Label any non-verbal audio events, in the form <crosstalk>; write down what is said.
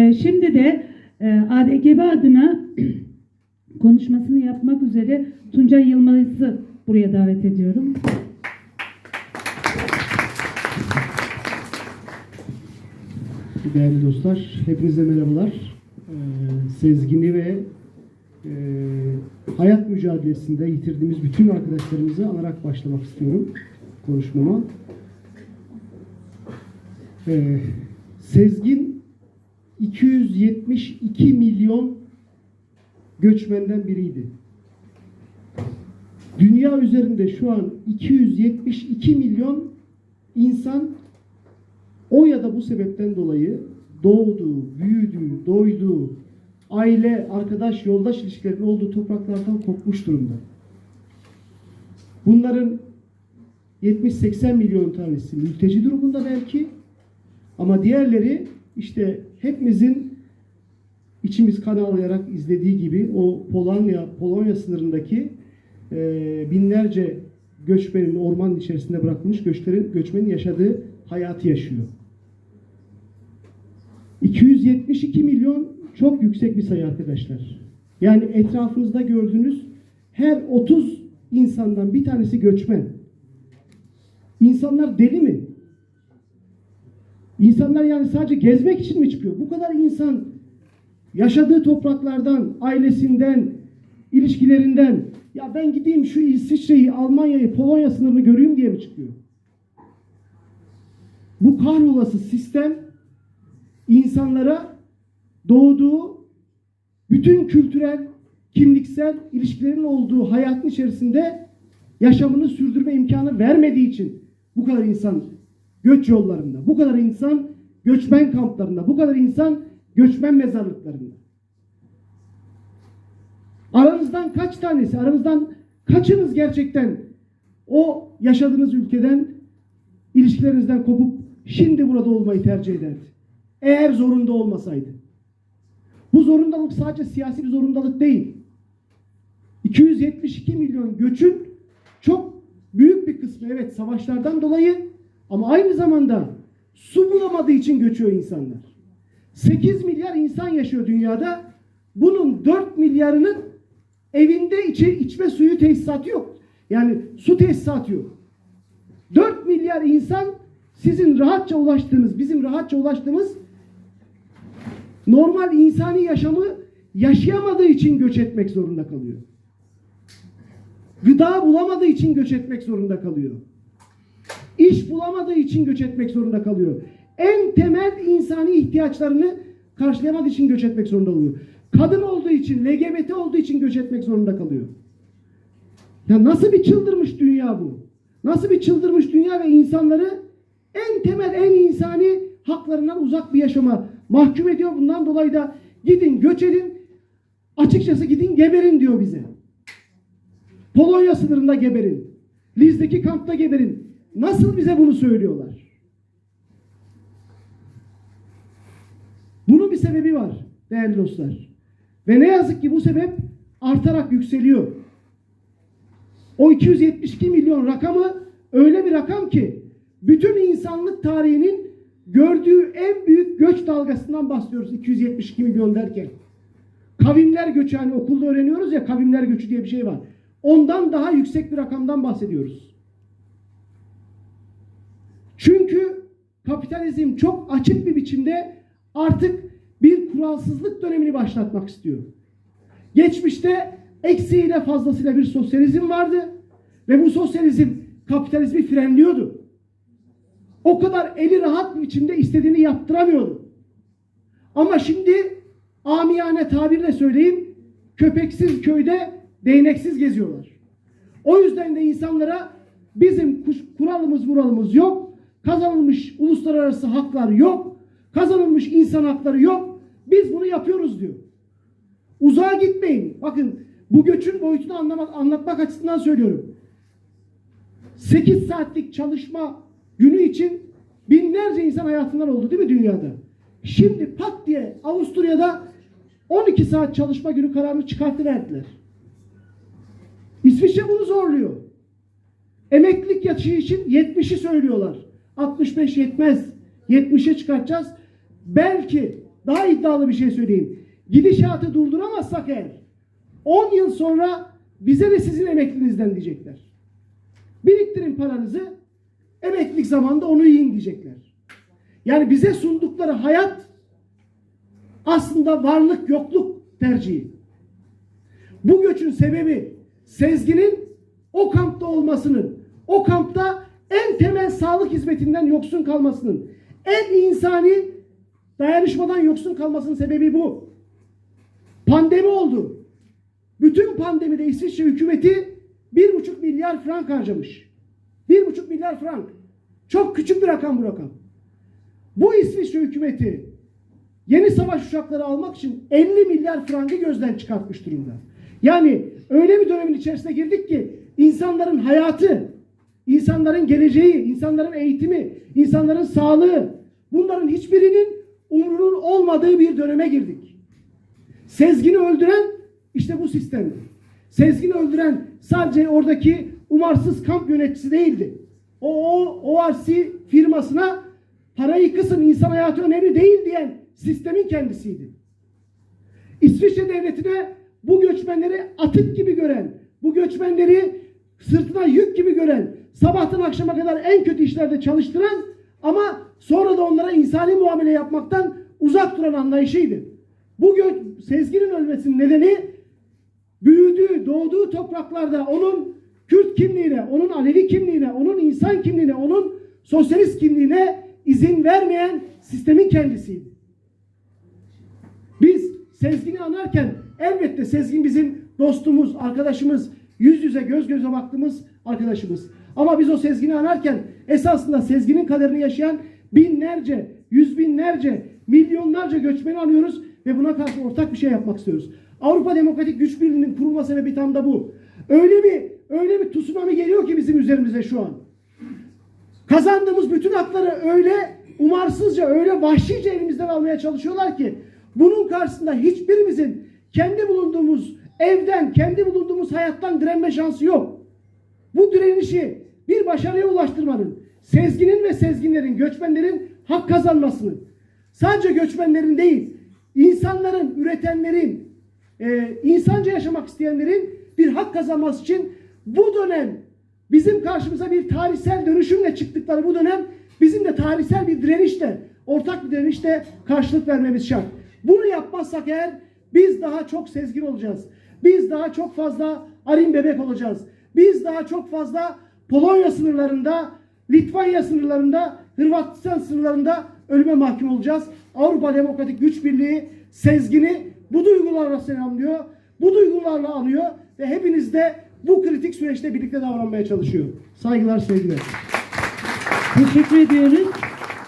Ee, Şimdi de e, ADGB adına <clears throat> konuşmasını yapmak üzere Tuncay Yılmaz'ı buraya davet ediyorum. Değerli dostlar, hepinize merhabalar. Ee, Sezgini ve e, hayat mücadelesinde yitirdiğimiz bütün arkadaşlarımızı anarak başlamak istiyorum konuşmama. Ee, Sezgin 272 milyon göçmenden biriydi. Dünya üzerinde şu an 272 milyon insan o ya da bu sebepten dolayı doğduğu, büyüdüğü, doyduğu, aile, arkadaş, yoldaş ilişkilerinin olduğu topraklardan kopmuş durumda. Bunların 70-80 milyon tanesi mülteci durumunda belki ama diğerleri işte hepimizin içimiz kan ağlayarak izlediği gibi o Polonya Polonya sınırındaki e, binlerce göçmenin ormanın içerisinde bırakılmış göçlerin, göçmenin yaşadığı hayatı yaşıyor. 272 milyon çok yüksek bir sayı arkadaşlar. Yani etrafınızda gördüğünüz her 30 insandan bir tanesi göçmen. İnsanlar deli mi? İnsanlar yani sadece gezmek için mi çıkıyor? Bu kadar insan yaşadığı topraklardan, ailesinden, ilişkilerinden ya ben gideyim şu İsviçre'yi, Almanya'yı, Polonya sınırını göreyim diye mi çıkıyor? Bu kahrolası sistem insanlara doğduğu bütün kültürel, kimliksel ilişkilerin olduğu hayatın içerisinde yaşamını sürdürme imkanı vermediği için bu kadar insan göç yollarında, bu kadar insan göçmen kamplarında, bu kadar insan göçmen mezarlıklarında. Aranızdan kaç tanesi, aranızdan kaçınız gerçekten o yaşadığınız ülkeden, ilişkilerinizden kopup şimdi burada olmayı tercih ederdi? Eğer zorunda olmasaydı. Bu zorundalık sadece siyasi bir zorundalık değil. 272 milyon göçün çok büyük bir kısmı evet savaşlardan dolayı ama aynı zamanda su bulamadığı için göçüyor insanlar. 8 milyar insan yaşıyor dünyada. Bunun 4 milyarının evinde içi, içme suyu tesisatı yok. Yani su tesisatı yok. 4 milyar insan sizin rahatça ulaştığınız, bizim rahatça ulaştığımız normal insani yaşamı yaşayamadığı için göç etmek zorunda kalıyor. Gıda bulamadığı için göç etmek zorunda kalıyor. İş bulamadığı için göç etmek zorunda kalıyor. En temel insani ihtiyaçlarını karşılayamadığı için göç etmek zorunda oluyor. Kadın olduğu için, LGBT olduğu için göç etmek zorunda kalıyor. Ya nasıl bir çıldırmış dünya bu? Nasıl bir çıldırmış dünya ve insanları en temel, en insani haklarından uzak bir yaşama mahkum ediyor. Bundan dolayı da gidin göç edin, açıkçası gidin geberin diyor bize. Polonya sınırında geberin. Liz'deki kampta geberin. Nasıl bize bunu söylüyorlar? Bunun bir sebebi var değerli dostlar. Ve ne yazık ki bu sebep artarak yükseliyor. O 272 milyon rakamı öyle bir rakam ki bütün insanlık tarihinin gördüğü en büyük göç dalgasından bahsediyoruz 272 milyon derken. Kavimler göçü hani okulda öğreniyoruz ya kavimler göçü diye bir şey var. Ondan daha yüksek bir rakamdan bahsediyoruz. Çünkü kapitalizm çok açık bir biçimde artık bir kuralsızlık dönemini başlatmak istiyor. Geçmişte eksiğiyle fazlasıyla bir sosyalizm vardı ve bu sosyalizm kapitalizmi frenliyordu. O kadar eli rahat bir biçimde istediğini yaptıramıyordu. Ama şimdi amiyane tabirle söyleyeyim köpeksiz köyde değneksiz geziyorlar. O yüzden de insanlara bizim kuralımız muralımız yok. Kazanılmış uluslararası haklar yok. Kazanılmış insan hakları yok. Biz bunu yapıyoruz diyor. Uzağa gitmeyin. Bakın bu göçün boyutunu anlamak, anlatmak açısından söylüyorum. 8 saatlik çalışma günü için binlerce insan hayatından oldu değil mi dünyada? Şimdi pat diye Avusturya'da 12 saat çalışma günü kararını çıkartıverdiler. İsviçre bunu zorluyor. Emeklilik yaşı için 70'i söylüyorlar. 65 yetmez. 70'e çıkartacağız. Belki daha iddialı bir şey söyleyeyim. Gidişatı durduramazsak eğer 10 yıl sonra bize de sizin emeklinizden diyecekler. Biriktirin paranızı emeklilik zamanında onu yiyin diyecekler. Yani bize sundukları hayat aslında varlık yokluk tercihi. Bu göçün sebebi Sezgin'in o kampta olmasının, o kampta temel sağlık hizmetinden yoksun kalmasının, en insani dayanışmadan yoksun kalmasının sebebi bu. Pandemi oldu. Bütün pandemide İsviçre hükümeti bir buçuk milyar frank harcamış. Bir buçuk milyar frank. Çok küçük bir rakam bu rakam. Bu İsviçre hükümeti yeni savaş uçakları almak için 50 milyar frangı gözden çıkartmış durumda. Yani öyle bir dönemin içerisine girdik ki insanların hayatı, insanların geleceği, insanların eğitimi, insanların sağlığı bunların hiçbirinin umrunun olmadığı bir döneme girdik. Sezgin'i öldüren işte bu sistemdi. Sezgin'i öldüren sadece oradaki umarsız kamp yöneticisi değildi. O, o ORC firmasına parayı kısın insan hayatı önemli değil diyen sistemin kendisiydi. İsviçre devletine bu göçmenleri atık gibi gören, bu göçmenleri sırtına yük gibi gören, sabahtan akşama kadar en kötü işlerde çalıştıran ama sonra da onlara insani muamele yapmaktan uzak duran anlayışıydı. Bu Sezgin'in ölmesinin nedeni büyüdüğü, doğduğu topraklarda onun Kürt kimliğine, onun Alevi kimliğine, onun insan kimliğine, onun sosyalist kimliğine izin vermeyen sistemin kendisiydi. Biz Sezgin'i anarken elbette Sezgin bizim dostumuz, arkadaşımız, yüz yüze göz göze baktığımız arkadaşımız. Ama biz o Sezgin'i anarken esasında Sezgin'in kaderini yaşayan binlerce, yüz binlerce, milyonlarca göçmeni anıyoruz ve buna karşı ortak bir şey yapmak istiyoruz. Avrupa Demokratik Güç Birliği'nin kurulma sebebi tam da bu. Öyle bir öyle bir tsunami geliyor ki bizim üzerimize şu an. Kazandığımız bütün hakları öyle umarsızca, öyle vahşice elimizden almaya çalışıyorlar ki bunun karşısında hiçbirimizin kendi bulunduğumuz evden, kendi bulunduğumuz hayattan direnme şansı yok. Bu direnişi bir başarıya ulaştırmanın, sezginin ve sezginlerin, göçmenlerin hak kazanmasını, sadece göçmenlerin değil, insanların, üretenlerin, e, insanca yaşamak isteyenlerin bir hak kazanması için bu dönem bizim karşımıza bir tarihsel dönüşümle çıktıkları bu dönem bizim de tarihsel bir direnişle, ortak bir direnişle karşılık vermemiz şart. Bunu yapmazsak eğer biz daha çok sezgin olacağız. Biz daha çok fazla arim bebek olacağız. Biz daha çok fazla Polonya sınırlarında, Litvanya sınırlarında, Hırvatistan sınırlarında ölüme mahkum olacağız. Avrupa Demokratik Güç Birliği sezgini bu duygularla selamlıyor. Bu duygularla anıyor ve hepiniz de bu kritik süreçte birlikte davranmaya çalışıyor. Saygılar, sevgiler. Teşekkür ediyoruz.